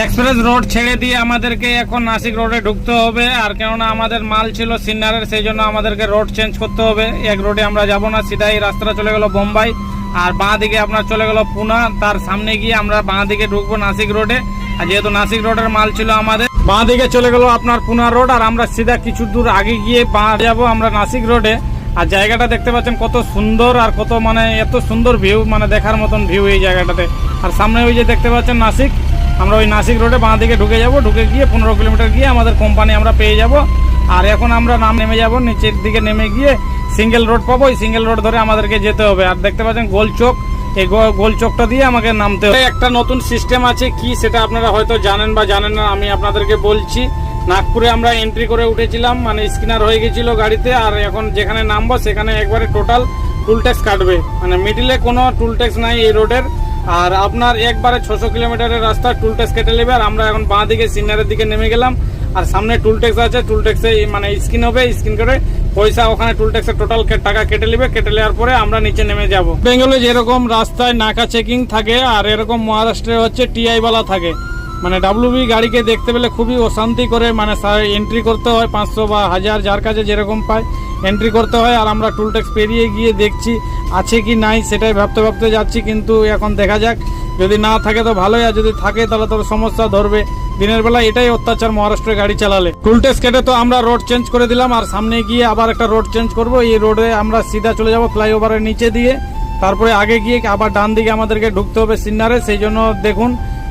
Express road ছেড়ে দিয়ে আমাদেরকে এখন নাসিক রোডে ঢুকতে হবে। আর কেননা আমাদের মাল ছিল সিন্নারের, সেই জন্য আমাদেরকে রোড চেঞ্জ করতে হবে। এক রোডে আমরা যাব না, সিধাই রাস্তাটা চলে গেল বোম্বাই। আর বাঁ দিকে আপনার চলে গেল পুনা। তার সামনে গিয়ে আমরা বাঁ দিকে ঢুকবো নাসিক রোডে আর যেহেতু নাসিক রোডের মাল ছিল আমাদের, বাঁ দিকে চলে গেল আপনার পুনা রোড আর আমরা সিধা কিছু দূর আগে গিয়ে বাঁ যাব আমরা নাসিক রোডে আর জায়গাটা দেখতে পাচ্ছেন কত সুন্দর আর কত মানে এত সুন্দর ভিউ মানে দেখার মতন ভিউ এই জায়গাটাতে। আর সামনে ওই যে দেখতে পাচ্ছেন নাসিক আমরা ওই নাসিক রোডে বাঁ দিকে ঢুকে যাব, ঢুকে গিয়ে পনেরো কিলোমিটার গিয়ে আমাদের কোম্পানি আমরা পেয়ে যাব। আর এখন আমরা নাম নেমে যাব, নিচের দিকে নেমে গিয়ে সিঙ্গেল রোড পাবো। ওই সিঙ্গেল রোড ধরে আমাদেরকে যেতে হবে। আর দেখতে পাচ্ছেন গোল চোক এই গোল চোকটা দিয়ে আমাকে নামতে হবে। একটা নতুন সিস্টেম আছে কি সেটা আপনারা হয়তো জানেন বা জানেন না, আমি আপনাদেরকে বলছি। নাগপুরে আমরা এন্ট্রি করে উঠেছিলাম মানে স্কিনার হয়ে গেছিল গাড়িতে। আর এখন যেখানে নামবো, সেখানে একবারে টোটাল টুল ট্যাক্স কাটবে। মানে মিডিলে কোনো টুল ট্যাক্স নাই এই রোডের আর আপনার একবারে ছশো কিলোমিটারের রাস্তা টুল ট্যাক্স কেটে নেবে, আর আমরা এখন বাঁ দিকে সিনারের দিকে নেমে গেলাম। আর সামনে টুল ট্যাক্স আছে টুল ট্যাক্সে মানে স্ক্রিন হবে স্ক্রিন করে পয়সা ওখানে টুল ট্যাক্সের টোটাল টাকা কেটে নেবে, কেটে নেওয়ার পরে আমরা নিচে নেমে যাব। বেঙ্গলে যেরকম রাস্তায় নাকা চেকিং থাকে, আর এরকম মহারাষ্ট্রে হচ্ছে টিআই বালা থাকে। মানে ডাব্লিউবি গাড়িকে দেখতে পেলে খুবই অশান্তি করে মানে এন্ট্রি করতে হয় পাঁচশো বা হাজার, যার কাছে যেরকম পায় এন্ট্রি করতে হয়, আর আমরা টুল ট্যাক্স পেরিয়ে গিয়ে দেখছি আছে কি নাই, সেটাই ভাবতে ভাবতে যাচ্ছি, কিন্তু এখন দেখা যাক। যদি না থাকে তো ভালোই, আর যদি থাকে তাহলে তো সমস্যা ধরবে। দিনের বেলা এটাই অত্যাচার মহারাষ্ট্রের গাড়ি চালালে। টুল ট্যাক্স কেটে তো আমরা রোড চেঞ্জ করে দিলাম, আর সামনে গিয়ে আবার একটা রোড চেঞ্জ করব। এই রোডে আমরা সিধা চলে যাব ফ্লাইওভারের নিচে দিয়ে। তারপরে আগে গিয়ে আবার ডান দিকে আমাদেরকে ঢুকতে হবে সিন্নারে, সেই জন্য দেখুন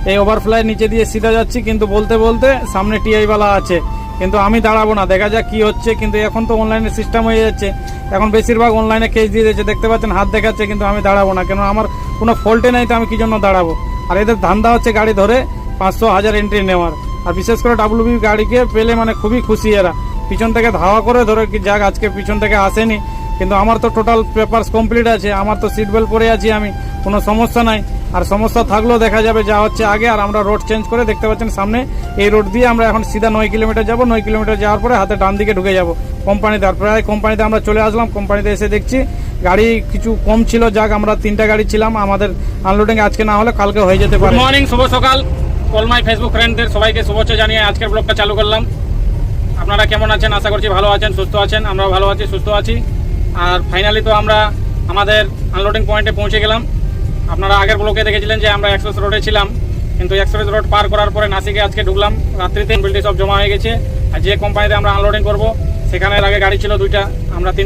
এই ওভারফ্লাই নিচে দিয়ে সিধা যাচ্ছি, কিন্তু বলতে বলতে সামনে টিআই বালা আছে। কিন্তু আমি দাঁড়াবো না, দেখা যাক কি হচ্ছে, কিন্তু এখন তো অনলাইনে সিস্টেম হয়ে যাচ্ছে। এখন বেশিরভাগ অনলাইনে কেস দিয়ে দিয়েছে, দেখতে পাচ্ছেন, হাত দেখাচ্ছে, কিন্তু আমি দাঁড়াবো না। কেন আমার কোনো ফল্টে নাই, তো আমি কি জন্য দাঁড়াবো? আর এদের ধান্দা হচ্ছে গাড়ি ধরে পাঁচশো হাজার এন্ট্রি নেওয়ার। আর বিশেষ করে ডাব্লিউবি গাড়িকে পেলে মানে খুবই খুশি এরা। পিছন থেকে ধাওয়া করে ধরে কি যাক, আজকে পিছন থেকে আসেনি। কিন্তু আমার তো টোটাল পেপারস কমপ্লিট আছে, আমার তো সিট বেল্ট পরে আছি আমি, কোনো সমস্যা নাই। আর সমস্যা থাকলেও দেখা যাবে যা হচ্ছে আগে, আর আমরা রোড চেঞ্জ করে দেখতে পাচ্ছেন সামনে, এই রোড দিয়ে আমরা এখন সিধা নয় কিলোমিটার যাব। নয় কিলোমিটার যাওয়ার পরে হাতে ডান দিকে ঢুকে যাব কোম্পানিতে। আর প্রায় কোম্পানিতে আমরা চলে আসলাম, কোম্পানিতে এসে দেখছি গাড়ি কিছু কম ছিল, যাক আমরা তিনটা গাড়ি ছিলাম, আমাদের আনলোডিং আজকে না হলে কালকে হয়ে যেতে পারে। মর্নিং শুভ সকাল। অল মাই ফেসবুক ফ্রেন্ডদের সবাইকে শুভেচ্ছা জানিয়ে আজকের ব্লগটা চালু করলাম। আপনারা কেমন আছেন? আশা করছি ভালো আছেন, সুস্থ আছেন, আমরাও ভালো আছি, সুস্থ আছি। আর ফাইনালি তো আমরা আমাদের আনলোডিং পয়েন্টে পৌঁছে গেলাম। আপনারা আগের ব্লকে দেখেছিলেন যে আমরা এক্সপ্রেস রোডে ছিলাম, কিন্তু এক্সপ্রেস রোড পার করার পরে নাসিকে আজকে ঢুকলাম। রাত্রিতে বিল্ডিং সব জমা হয়ে গেছে। আর যে কোম্পানিতে আমরা আনলোডিং করব, সেখানে আগে গাড়ি ছিল দুইটা, আমরা তিন